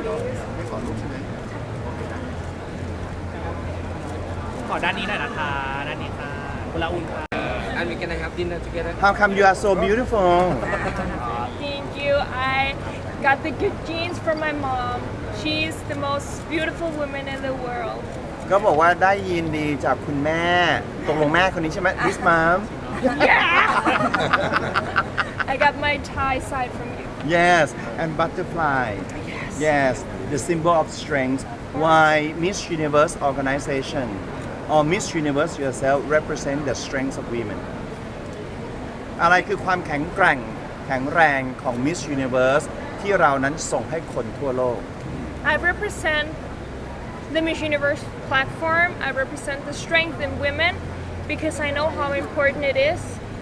ไม่ขอรูปใช่ไหมโอเคได้ ขอด้านนี้หน่อยนะคะ ด้านนี้ค่ะคุณละอุ่นค่ะ and we can have dinner together. How come you are so beautiful Thank you. I got the good genes from my mom. She's the most beautiful woman in the world. ก็บอกว่าได้ยินดีจากคุณแม่ ตกลงแม่คนนี้ใช่ไหม This mom I got my Thai side from you. Yes and butterfly Yes the symbol of strength why Miss Universe organization or Miss Universe yourself represent the strength of women อะไรคือความแข็งแกร่งแข็งแรงของ Miss Universe ที่เรานั้นส่งให้คนทั่วโลก I represent the Miss Universe platform. I represent the strength in women because I know how important it is,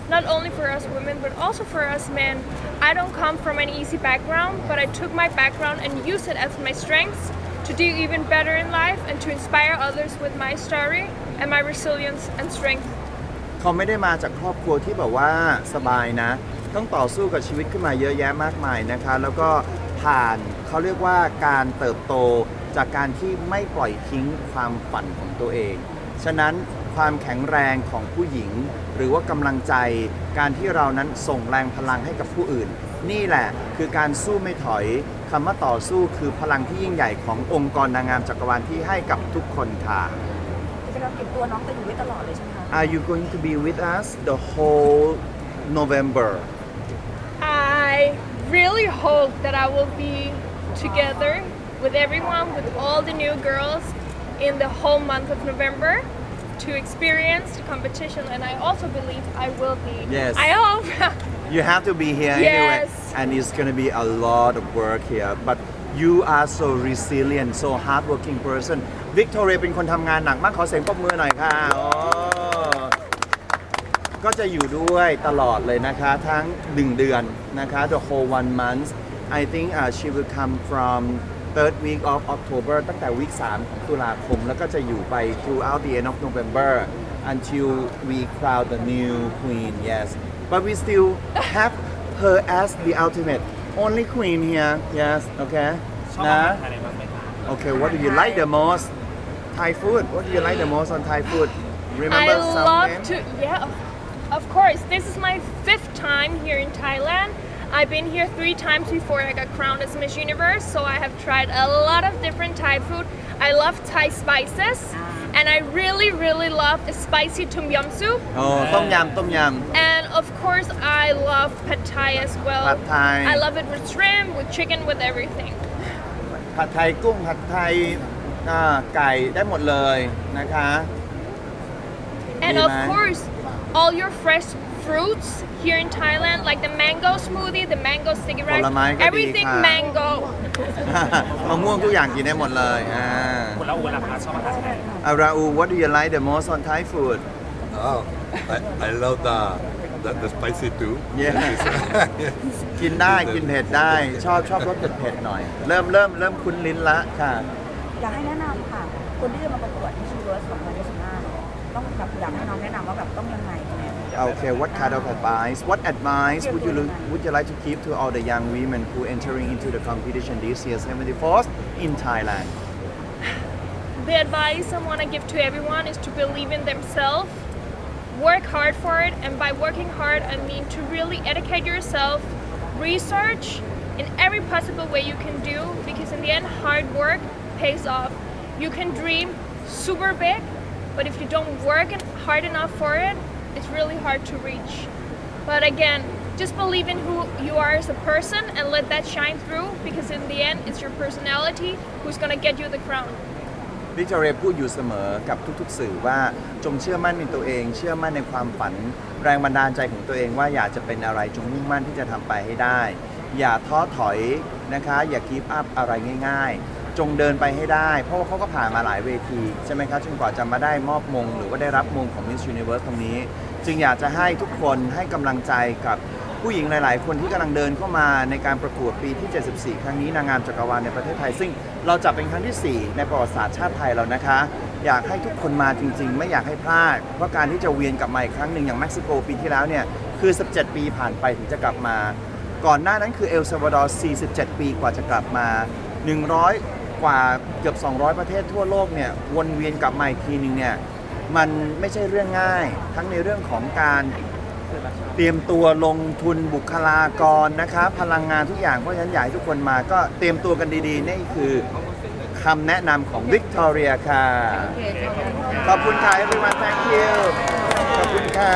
not only for us women, but also for us men. I don't come from an easy background, but I took my background and used it as my strengths to do even better in life and to inspire others with my story and my resilience and strength. เขาไม่ได้มาจากครอบครัวที่แบบว่าสบายนะ ต้องต่อสู้กับชีวิตขึ้นมาเยอะแยะมากมายนะคะ แล้วก็ผ่านเขาเรียกว่าการเติบโตจากการที่ไม่ปล่อยทิ้งความฝันของตัวเอง ฉะนั้นความแข็งแรงของผู้หญิง หรือว่ากำลังใจ การที่เรานั้นส่งแรงพลังให้กับผู้อื่น นี่แหละคือการสู้ไม่ถอยคำว่าต่อสู้คือพลังที่ยิ่งใหญ่ขององค์กรนางงามจักรวาลที่ให้กับทุกคนค่ะกิจกรรมเก็บตัวน้องจะอยู่ไว้ตลอดเลยใช่ไหมคะ Are you going to be with us the whole November? I really hope that I will be together with everyone, with all the new girls in the whole month of November to experience the competition. And I also believe I will be. Yes. I hope. You have to be here Yes. anyway, and it's gonna be a lot of work here. But you are so resilient, so hardworking person. Victoria เป็นคนทำงานหนักมากขอเสียงปรบมือหน่อยค่ะโอ้ก็จะอยู่ด้วยตลอดเลยนะคะ ทั้ง 1 เดือนนะคะ the whole one month I think uh, she will come from third week of October ตั้งแต่วีค3ของตุลาคม แล้วก็จะอยู่ไป throughout the end of November until we crown the new queen yes but we still have her as the ultimate only queen here yes okay ชอบอา นะ หารไทยอะไรบ้างไหมคะ Okay, what do you like the most? Thai food. What do you like the most on Thai food? I Remember some love name? to, yeah, of, of course. This is my fifth time here in Thailand. I've been here three times before I got crowned as Miss Universe, so I have tried a lot of different Thai food. I love Thai spices, and I really, really love the spicy tom yum soup. โอ้ต้มยำต้มย And of course, I love pad thai as well. Pad Thai. I love it with shrimp, with chicken, with everything. ำผัดไทยกุ้งผัดไทยอ่าไก่ได้หมดเลยนะคะ And Yeah, of man. course, all your fresh fruits here in Thailand, like the mango smoothie, the mango sticky rice, ผลไม้ก็ดี everything ค่ะ mango. มะม่วงทุกอย่างกินได้หมดเลยอ่าคุณละอุ่นล่ะคะชอบอาหารไทยอาราอู what do you like the most on Thai food Oh I I love the the, the spicy too Yeah กินได้กินเผ็ดได้ ชอบชอบรสเผ็ดๆหน่อย เริ่มเริ่มเริ่มคุ้นลิ้นละค่ะ อยากให้แนะนำค่ะ คนที่จะมาประกวดที่ชูเวิร์ส2025 ต้องแบบอยากให้น้องแนะนำว่าแบบต้องยังไงเนี่ย Okay, what kind of advice? What advice would you look, would you like to give to all the young women who entering into the competition this year, 74th in Thailand? The advice I want to give to everyone is to believe in themselves, work hard for it, and by working hard, I mean to really educate yourself, research in every possible way you can do, because in the end, hard work pays off. You can dream super big, but if you don't work hard enough for it, it's really hard to reach. But again, just believe in who you are as a person and let that shine through because in the end, it's your personality who's gonna get you the crown. วิกตอเรียพูดอยู่เสมอกับทุกๆ สื่อว่าจงเชื่อมั่นในตัวเอง เชื่อมั่นในความฝัน แรงบันดาลใจของตัวเองว่าอยากจะเป็นอะไรจงมุ่งมั่นที่จะทำไปให้ได้ อย่าท้อถอยนะคะ อย่าคีปอัพอะไรง่าย ๆ จงเดินไปให้ได้ เพราะว่าเขาก็ผ่านมาหลายเวที ใช่ไหมครับจนกว่าจะมาได้มอบมง หรือว่าได้รับมงของ Miss Universe ตรงนี้ จึงอยากจะให้ทุกคนให้กำลังใจกับผู้หญิงหลาย ๆ คนที่กำลังเดินเข้ามาในการประกวดปีที่ 74 ครั้งนี้นางงามจักรวาลในประเทศไทย ซึ่งเราจับเป็นครั้งที่ 4 ในประวัติศาสตร์ชาติไทยเรานะคะ อยากให้ทุกคนมาจริง ๆ ไม่อยากให้พลาด เพราะการที่จะเวียนกลับมาอีกครั้งหนึ่งอย่างเม็กซิโกปีที่แล้วเนี่ยคือ 17 ปีผ่านไปถึงจะกลับมา ก่อนหน้านั้นคือเอลซาวาดอร์ 47 ปีกว่าจะกลับมา 100 กว่าเกือบ 200 ประเทศทั่วโลกเนี่ยวนเวียนกลับมาอีกทีหนึ่งเนี่ยมันไม่ใช่เรื่องง่าย ทั้งในเรื่องของการเตรียมตัวลงทุนบุคลากรนะคะพลังงานทุกอย่างเพราะฉะนั้นอยากให้ทุกคนมาก็เตรียมตัวกันดีๆ นี่คือคำแนะนำของวิกตอเรียค่ะ ขอบคุณค่ะ everyone thank you ขอบคุณค่ะ